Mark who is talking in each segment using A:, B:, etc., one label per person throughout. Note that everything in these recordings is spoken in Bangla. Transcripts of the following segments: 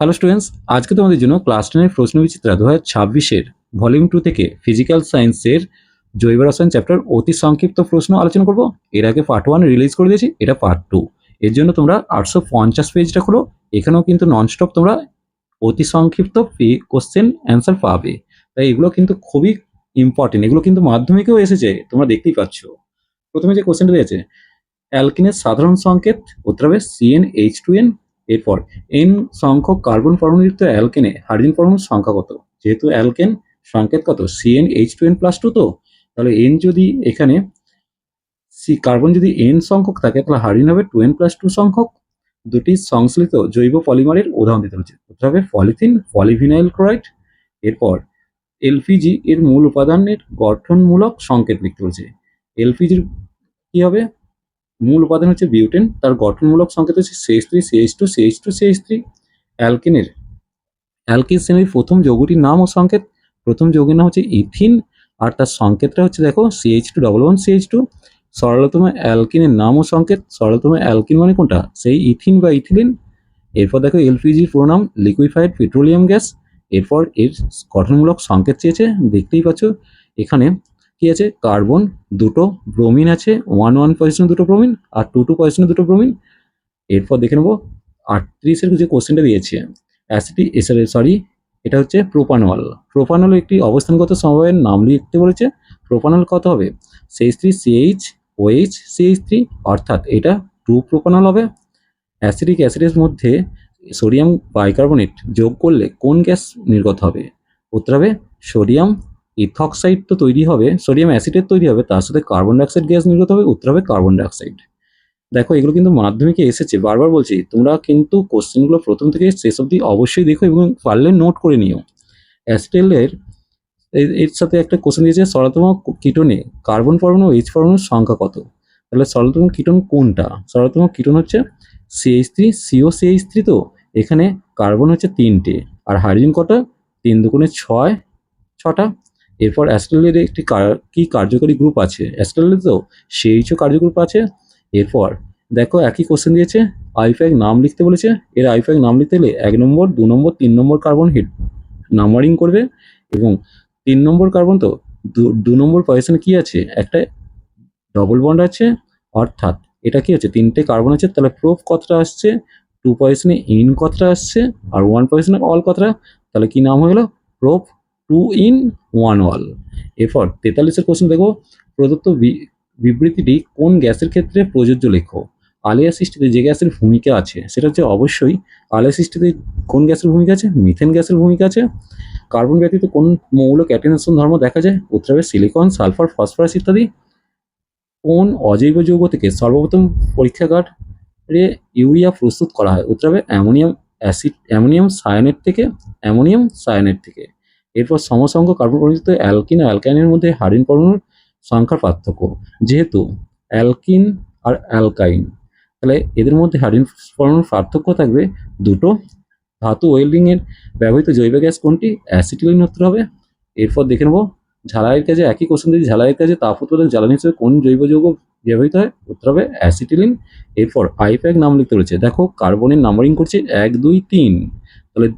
A: হ্যালো স্টুডেন্টস আজকে তোমাদের জন্য ক্লাস টেনের প্রশ্ন বিচিত্রা দু হাজার ছাব্বিশের ভলিউম টু থেকে ফিজিক্যাল সায়েন্সের জৈব রসায়ন চ্যাপ্টার অতি সংক্ষিপ্ত প্রশ্ন আলোচনা করব। এর আগে পার্ট ওয়ান রিলিজ করে দিয়েছি, এটা পার্ট টু এর জন্য তোমরা আটশো পঞ্চাশ পেজটা খোলো, এখানেও কিন্তু ননস্টপ তোমরা অতি সংক্ষিপ্ত কোশ্চেন অ্যান্সার পাবে। তাই এগুলো কিন্তু খুবই ইম্পর্টেন্ট এগুলো কিন্তু মাধ্যমিকেও এসেছে, তোমরা দেখতেই পাচ্ছ। প্রথমে যে কোশ্চেনটা দিয়েছে, অ্যালকিনের সাধারণ সংকেত, উত্তর হবে C n H two n এরপর এন সংখ্যক কার্বন পরমাণুযুক্ত অ্যালকেনে হাইড্রোজেন পরমাণুর সংখ্যা কত? যেহেতু অ্যালকেন সংকেত কত? C n H two n plus two তো? তাহলে এন যদি এখানে সি কার্বন যদি এন সংখ্যক থাকে, তাহলে হাইড্রোজেন হবে টু এন প্লাস টু সংখ্যক। দুটি সংশ্লিষ্ট জৈব পলিমারের উদাহরণ দিতে হচ্ছে। হবে পলিথিন, পলিভিনাইল ক্লোরাইড, এরপর এলপিজি এর মূল উপাদানের গঠনমূলক সংকেত লিখতে বলছে এলপিজির কি হবে? মূল উপাদান হচ্ছে বিউটেন, তার গঠনমূলক সংকেত হচ্ছে C H three C H two C H two C H three অ্যালকিনের। Alkene শ্রেণির প্রথম যৌগটির নাম ও সংকেত, প্রথম যৌগের নাম হচ্ছে ইথিন, আর তার সংকেতটা হচ্ছে দেখো C H two double one C H two সরলতম অ্যালকিনের নাম ও সংকেত, সরলতম অ্যালকিন মানে কোনটা? সেই ইথিন বা ইথিলিন। এরপর দেখো এলপিজির পুরো নাম লিকুইফাইড পেট্রোলিয়াম গ্যাস। এরপর এর গঠনমূলক সংকেত চেয়েছে, দেখতেই পাচ্ছ, এখানে কি আছে? কার্বন দুটো ব্রোমিন আছে। ওয়ান ওয়ান পজিশনে দুটো ব্রোমিন আর টু টু পজিশনে দুটো ব্রোমিন। এরপর দেখে নেব আটত্রিশের যে কোশ্চেনটা দিয়েছে অ্যাসিটি সরি এটা হচ্ছে প্রোপানল প্রোপানল একটি অবস্থানগত সমবায়ের নাম লিখতে বলেছে। প্রোপানল কত হবে? C H three C H O H C H three অর্থাৎ এটা টু প্রোপানল হবে। অ্যাসিডিক অ্যাসিডের মধ্যে সোডিয়াম বাইকার্বনেট যোগ করলে কোন গ্যাস নির্গত হবে? উত্তর হবে সোডিয়াম ইথক্সাইড তো তৈরি হবে সোডিয়াম অ্যাসিডের তৈরি হবে, তার সাথে কার্বন ডাইঅক্সাইড গ্যাস নির্গত হবে, উত্তর হবে কার্বন ডাইঅক্সাইড দেখো, এগুলো কিন্তু মাধ্যমিকে এসেছে, বারবার বলছি, তোমরা কিন্তু কোশ্চেনগুলো প্রথম থেকে শেষ অবধি অবশ্যই দেখো এবং পারলে নোট করে নিও। অ্যাস্টেলের এর সাথে একটা কোশ্চেন দিয়েছে সরলতম কিটনে কার্বন পরমাণু এইচ পরমাণুর সংখ্যা কত? তাহলে সরলতম কিটন কোনটা? সরলতম কিটন হচ্ছে C H three C O C H three তো, এখানে কার্বন হচ্ছে তিনটে, আর হাইড্রোজেন কটা? তিন দুগুণে ছয়, ছটা। এরপর অ্যাস্ট্রেলের একটি কি কার্যকরী গ্রুপ আছে? অ্যাস্ট্রেলের তো সেইচও কার্যগ্রুপ আছে। এরপর দেখো একই কোশ্চেন দিয়েছে আইফ্যাক নাম লিখতে বলেছে। এর আইফ্যাক নাম লিখতে হলে এক নম্বর, দু নম্বর, তিন নম্বর কার্বন হিট নাম্বারিং করবে এবং তিন নম্বর কার্বন তো দু নম্বর পজিশনে কি আছে? একটা ডবল বন্ড আছে, অর্থাৎ এটা কি হচ্ছে তিনটে কার্বন আছে, তাহলে প্রোফ কতটা আসছে? টু পজিশনে ইন কতটা আসছে? আর ওয়ান পজিশনে অল কতটা? তাহলে কি নাম হয়ে গেলো? Prop two en one ol. এরপর তেতাল্লিশের কোশ্চেন দেখো, প্রদত্ত বিবৃতিটি কোন গ্যাসের ক্ষেত্রে প্রযোজ্য লেখো? আলিয়া সৃষ্টিতে যে গ্যাসের ভূমিকা আছে, সেটা হচ্ছে অবশ্যই আলিয়া সৃষ্টিতে কোন গ্যাসের ভূমিকা আছে? মিথেন গ্যাসের ভূমিকা আছে। কার্বন ব্যতীত কোন মৌল ক্যাটিনেশন ধর্ম দেখা যায়? উত্তর হবে সিলিকন, সালফার, ফসফরাস ইত্যাদি। কোন অজৈব যৌগ থেকে সর্বপ্রথম পরীক্ষাগারে ইউরিয়া প্রস্তুত করা হয়? উত্তর হবে অ্যামোনিয়াম অ্যাসিড অ্যামোনিয়াম সায়ানেট থেকে, অ্যামোনিয়াম সায়ানেট থেকে। এরপর সমসংখ্য কার্বন পরিচিত অ্যালকিন ও অ্যালকাইনের মধ্যে হারিন পরমাণুর সংখ্যার পার্থক্য, যেহেতু অ্যালকিন আর অ্যালকাইন। তাহলে এদের মধ্যে হারিন পরমাণুর পার্থক্য থাকবে দুটো। ধাতু ওয়েল্ডিংয়ের ব্যবহৃত জৈব গ্যাস কোনটি? অ্যাসিটিলিন উত্তর হবে। এরপর দেখে নেব ঝালাইয়ের কাজে একই কোশ্চেন দিয়েছে ঝালাইয়ের কাজে তাপ উৎপাদক জ্বালানি হিসেবে কোন জৈব যৌগ ব্যবহৃত হয়? উত্তর হবে অ্যাসিটিলিন। এরপর আইপ্যাক নাম লিখতে রয়েছে দেখো, কার্বনের নাম্বারিং করছে এক, দুই, তিন। তাহলে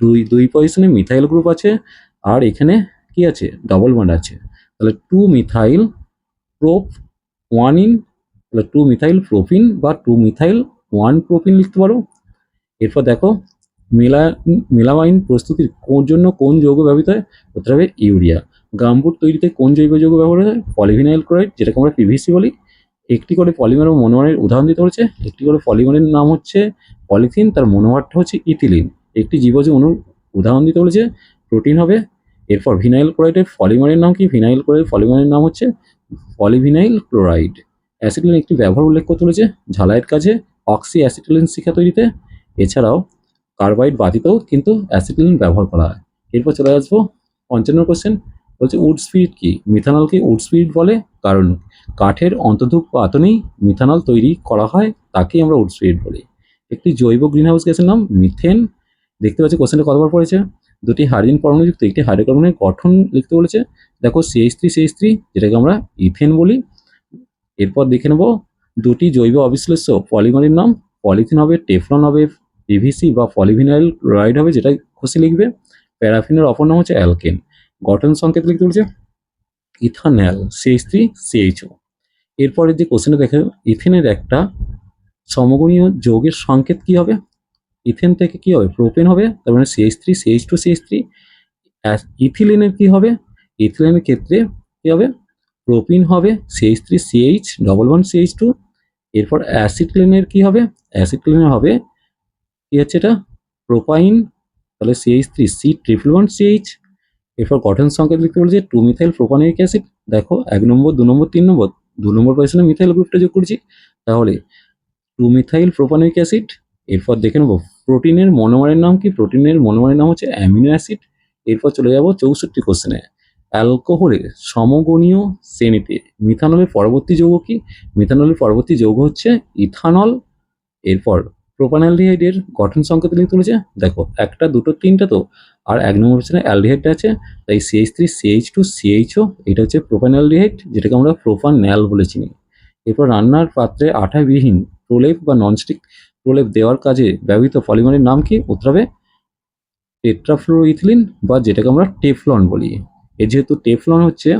A: দুই দুই পজিশনে মিথাইল গ্রুপ আছে, আর এখানে কি আছে? ডবল বন্ড আছে। তাহলে two methyl prop one ene তাহলে টু মিথাইল প্রোপিন বা টু মিথাইল ওয়ান প্রোপিন লিখতে পারো। এরপর দেখো, মেলা, মেলামাইন প্রস্তুতির কোন জন্য কোন যৌগ ব্যবহৃত হয়? উত্তর হবে ইউরিয়া। গাম্বুট তৈরিতে কোন জৈব যৌগ ব্যবহার হয়? পলিভিনাইল ক্লোরাইড, যেটাকে আমরা পিভিসি বলি। একটি করে পলিমার ও উদাহরণ দিতে হচ্ছে। একটি করে পলিমারের নাম হচ্ছে পলিথিন, তার মনোমারটা হচ্ছে ইথিলিন। একটি জীবজ অনুর উদাহরণ দিতে বলেছে, প্রোটিন হবে, এরপর ভিনাইল ক্লোরাইডের পলিমারের নাম কি? ভিনাইল ক্লোরাইড পলিমারের নাম হচ্ছে পলিভিনাইল ক্লোরাইড। অ্যাসিটিলিন একটি ব্যবহার উল্লেখ করতে চলেছে ঝালাইয়ের কাজে অক্সি অ্যাসিটিলিন শিখা তৈরিতে। এছাড়াও কার্বাইড বাতিতেও কিন্তু অ্যাসিটিলিন ব্যবহার করা হয়। এরপর চলে আসব পঞ্চান্ন কোশ্চেন বলছে উড স্পিরিট কি? মিথানলকে উড স্পিরিট বলে, কারণ কাঠের অন্তর্ধূপ পাতনেই মিথানল তৈরি করা হয়, তাকেই আমরা উড স্পিরিট বলি। একটি জৈব গ্রিনহাউস গ্যাসের নাম মিথেন। দেখতে পাচ্ছি কোশ্চেনটা কতবার পড়েছে? দুটি হাইড্রোজেন পরমাণুযুক্ত একটি হাইড্রোকার্বনের গঠন লিখতে বলেছে। দেখো সিএইচ থ্রি সিএইচ থ্রি যেটাকে আমরা ইথেন বলি। এরপর দেখে নেব, দুটি জৈব অবিশ্লেষ্য, পলিমারের নাম, পলিথিন হবে, টেফলন হবে পিভিসি বা পলিভিনাইল ক্লোরাইড হবে, যেটা খুশি লিখবে। প্যারাফিনের অপর নাম হচ্ছে অ্যালকেন। গঠন সংকেত লিখতে বলছে, ইথানল সিএইচ থ্রি সিএইচও এরপরে যে কোশ্চেনে দেখে, ইথেনের একটা সমগণীয় যৌগের সংকেত কি হবে? ইথেন থেকে কি হবে? প্রোপেন হবে, তার মানে C H three C H two C H three ইথিলিনের কি হবে? ইথিলিনের ক্ষেত্রে কি হবে? প্রোপিন হবে C H three C H double one C H two এরপর অ্যাসিডলিনের কি হবে? অ্যাসিডলিনের হবে, কি হচ্ছে এটা? প্রোপাইন, তাহলে C H three C triple one C H এরপর গঠন সংকেত লিখতে বলছে টু মিথাইল প্রোপানিক অ্যাসিড দেখো, এক নম্বর, দু নম্বর, তিন নম্বর, দু নম্বর পজিশনে মিথাইল গ্রুপটা যোগ করছি, তাহলে টু মিথাইল প্রোপানিক অ্যাসিড এরপর দেখে নেব প্রোটিনের মনোমারের নাম কি? প্রোটিনের মনোমারের নাম হচ্ছে অ্যামিনো অ্যাসিড এরপর চলে যাব চৌষট্টি কোশ্চেনে অ্যালকোহলের সমগণীয় শ্রেণীতে মিথানলের পরবর্তী যৌগ কি? মিথানলের পরবর্তী যৌগ হচ্ছে ইথানল এরপর প্রোপানালডিহাইডের গঠন সংকেত লিখে তুলেছে। দেখো, একটা, দুটো, তিনটা তো, আর এক নম্বর অপশনে অ্যালডিহাইডটা আছে। তাই C H three C H two C H O এটা হচ্ছে প্রোপানালডিহাইড যেটাকে আমরা প্রোপান্যাল বলে চিনি। এরপর রান্নার পাত্রে আঠাবিহীন প্রলেপ বা ননস্টিক প্রলেপ দেওয়ার কাজে ব্যবহৃত পলিমারের নাম কি? উত্তর হবে টেট্রাফ্লোরোইথিলিন বা যেটাকে আমরা টেফলন বলি। এর যেহেতু টেফলন হচ্ছে,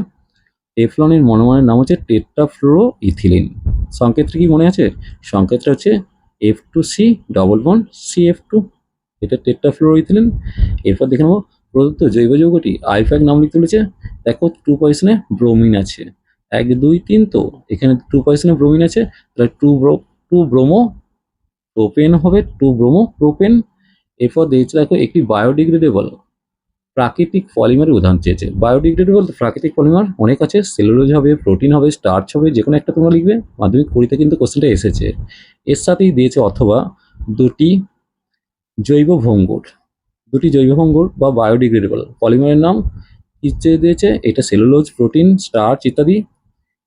A: টেফলনের মনোমানের নাম হচ্ছে টেট্রাফ্লোরো ইথিলিন সংকেতটা কি মনে আছে? সংকেতটা হচ্ছে F two C double bond C F two এটা টেট্রাফ্লোরো ইথিলিন এরপর দেখে নেব প্রদত্ত জৈব যৌগটি আইফ্যাক নাম লিখতে বলেছে। দেখো টু পয়সনে ব্রোমিন আছে। এক, দুই, তিন তো। এখানে টু পয়সনে ব্রোমিন আছে। তাহলে two bro two bromo propane হবে টু ব্রোমো প্রোপেন এরপর দিয়েছে দেখো একটি বায়োডিগ্রেডেবল প্রাকৃতিক পলিমারের উদাহরণ চেয়েছে। বায়োডিগ্রেডেবল প্রাকৃতিক পলিমার অনেক আছে সেলুলোজ হবে প্রোটিন হবে স্টার্চ হবে যে কোনো একটা তোমরা লিখবে, মাধ্যমিক কুড়িতে কিন্তু কোশ্চেনটা এসেছে। এর সাথেই দিয়েছে অথবা দুটি জৈব ভঙ্গুর। দুটি জৈব ভঙ্গুর বা বায়োডিগ্রেডেবল পলিমারের নাম ইচ্ছে দিয়েছে? এটা সেলুলোজ প্রোটিন স্টার্চ ইত্যাদি।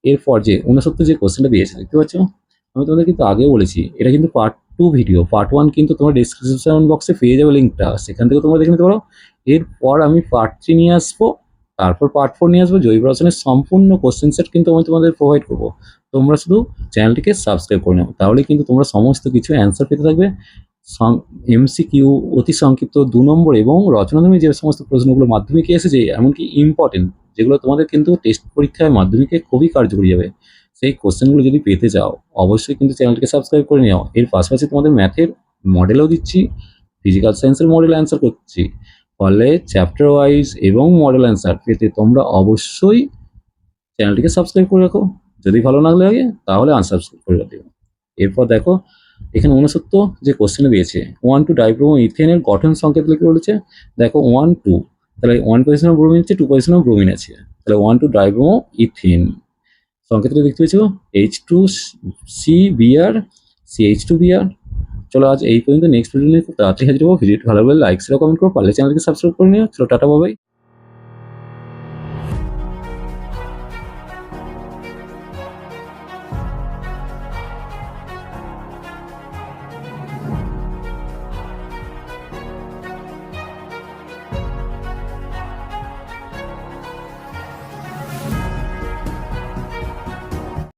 A: এরপর যে উনসত্তর যে কোশ্চেনটা দিয়েছে, দেখতে পাচ্ছ? আমি তোমাদের কিন্তু আগেও বলেছি, এটা কিন্তু part two video part one কিন্তু তোমার ডিসক্রিপশন বক্সে পেয়ে যাবে লিঙ্কটা সেখান থেকে তোমরা দেখে নিতে পারো। এরপর আমি পার্ট থ্রি নিয়ে আসব। তারপর পার্ট ফোর নিয়ে আসব। জৈব রচনের সম্পূর্ণ কোশ্চেন সেট কিন্তু আমি তোমাদের প্রোভাইড করব। তোমরা শুধু চ্যানেলটিকে সাবস্ক্রাইব করে নাও। তাহলে কিন্তু তোমরা সমস্ত কিছু অ্যান্সার পেতে থাকবে। এমসিকিউ অতি সংক্ষিপ্ত দু নম্বর এবং রচনাধর্মী যে সমস্ত প্রশ্নগুলো মাধ্যমিকে এসেছে, এমনকি ইম্পর্টেন্ট যেগুলো তোমাদের কিন্তু টেস্ট পরীক্ষায় মাধ্যমিকে খুবই কার্যকরী যাবে সেই কোশ্চেনগুলো যদি পেতে চাও, অবশ্যই কিন্তু চ্যানেলটিকে সাবস্ক্রাইব করে নাও। এর পাশাপাশি তোমাদের ম্যাথের মডেলও দিচ্ছি ফিজিক্যাল সায়েন্সের মডেল অ্যান্সার করছি। ফলে চ্যাপ্টার ওয়াইজ এবং মডেল অ্যান্সার পেতে তোমরা অবশ্যই চ্যানেলটিকে সাবস্ক্রাইব করে রাখো। যদি ভালো না লাগে, তাহলে আনসাবস্ক্রাইব করে দিও এরপর দেখো, এখানে উনসত্তর যে কোশ্চেনে দিয়েছে ওয়ান টু ডাইব্রোমো ইথেনের গঠন সংকেত লিখে বলেছে। দেখো ওয়ান টু তাহলে ওয়ান পজিশনে ব্রোমিন আছে টু পজিশনে ব্রোমিন আছে। তাহলে ওয়ান টু ডাইব্রোমো ইথেন সংকেতটা দেখতে পেয়েছ H two C BR C H two BR চলো আজ এই পর্যন্ত নেক্সট ভিডিও নিয়ে তাড়াতাড়ি হাজির হব। ভিডিওটি ভালো লাগলে লাইক শেয়ার কমেন্ট করো, পারলে চ্যানেলকে সাবস্ক্রাইব করে নিও। চলো, টাটা বাবাই